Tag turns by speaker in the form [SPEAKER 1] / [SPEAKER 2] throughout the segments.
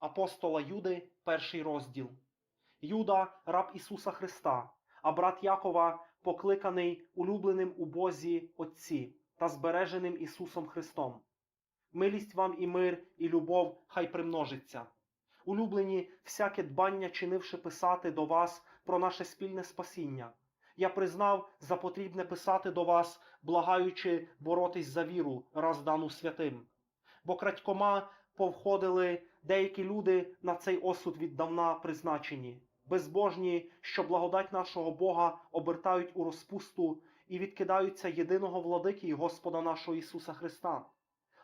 [SPEAKER 1] Апостола Юди, перший розділ. Юда, раб Ісуса Христа, а брат Якова, покликаний улюбленим у Бозі Отці та збереженим Ісусом Христом. Милість вам і мир, і любов хай примножиться. Улюблені, всяке дбання чинивши писати до вас про наше спільне спасіння. Я признав за потрібне писати до вас, благаючи боротись за віру, раз дану святим. Бо крадькома повходили деякі люди на цей осуд віддавна призначені, безбожні, що благодать нашого Бога обертають у розпусту і відкидаються єдиного владики і Господа нашого Ісуса Христа.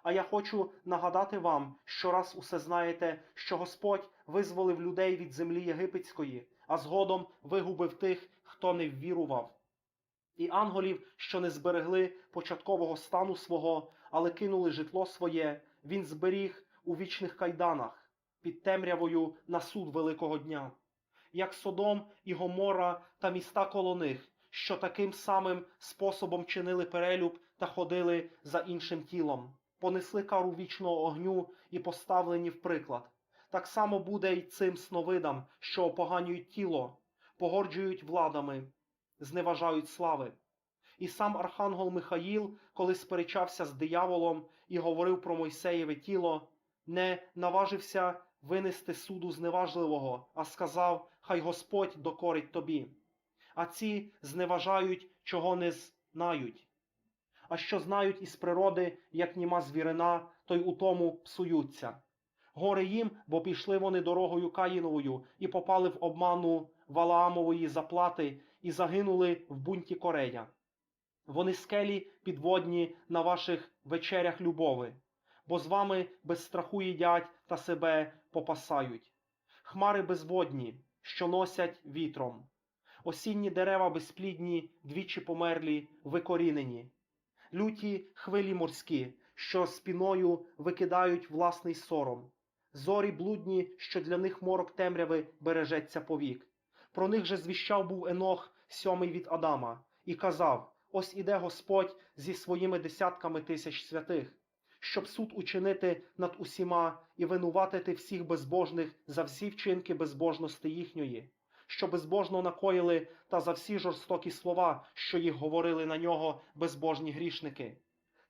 [SPEAKER 1] А я хочу нагадати вам, що раз усе знаєте, що Господь визволив людей від землі єгипетської, а згодом вигубив тих, хто не ввірував. І ангелів, що не зберегли початкового стану свого, але кинули житло своє, він зберіг у вічних кайданах під темрявою на суд великого дня, як Содом і Гомора та міста коло них, що таким самим способом чинили перелюб та ходили за іншим тілом, понесли кару вічного огню і поставлені в приклад. Так само буде й цим сновидам, що опоганюють тіло, погорджують владами, зневажають слави. І сам архангел Михаїл, коли сперечався з дияволом і говорив про Мойсеєве тіло, не наважився винести суду зневажливого, а сказав: Хай Господь докорить тобі. А ці зневажають, чого не знають. А що знають із природи, як німа звірина, то й у тому псуються. Горе їм, бо пішли вони дорогою Каїновою і попали в обману Валаамової заплати і загинули в бунті Корея. Вони скелі підводні на ваших вечерях любови, бо з вами без страху їдять та себе попасають. Хмари безводні, що носять вітром, осінні дерева безплідні, двічі померлі, викорінені, люті хвилі морські, що спіною викидають власний сором, зорі блудні, що для них морок темряви бережеться повік. Про них же звіщав був Енох, сьомий від Адама, і казав: Ось іде Господь зі своїми десятками тисяч святих, щоб суд учинити над усіма і винуватити всіх безбожних за всі вчинки безбожності їхньої, що безбожно накоїли та за всі жорстокі слова, що їх говорили на нього безбожні грішники.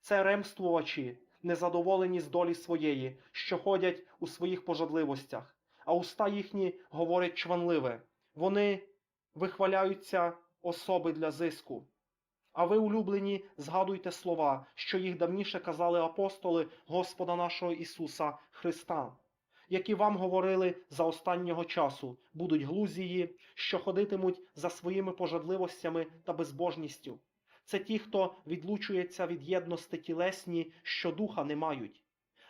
[SPEAKER 1] Це ремствувачі, незадоволені з долі своєї, що ходять у своїх пожадливостях, а уста їхні говорять чванливе. Вони вихваляються особи для зиску. А ви, улюблені, згадуйте слова, що їх давніше казали апостоли Господа нашого Ісуса Христа, які вам говорили за останнього часу, будуть глузії, що ходитимуть за своїми пожадливостями та безбожністю. Це ті, хто відлучується від єдності тілесні, що духа не мають.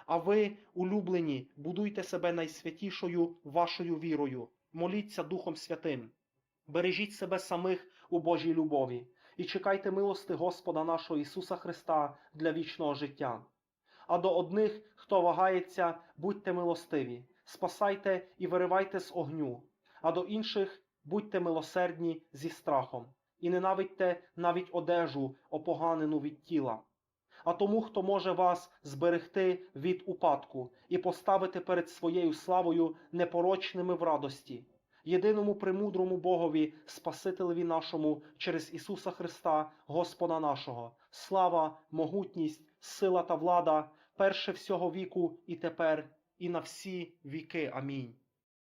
[SPEAKER 1] А ви, улюблені, будуйте себе найсвятішою вашою вірою, моліться Духом Святим, бережіть себе самих у Божій любові і чекайте милости Господа нашого Ісуса Христа для вічного життя. А до одних, хто вагається, будьте милостиві, спасайте і виривайте з огню, а до інших будьте милосердні зі страхом, і ненавидьте навіть одежу, опоганену від тіла. А тому, хто може вас зберегти від упадку і поставити перед своєю славою непорочними в радості, єдиному премудрому Богові, Спасителеві нашому через Ісуса Христа, Господа нашого, слава, могутність, сила та влада, перше всього віку і тепер, і на всі віки. Амінь.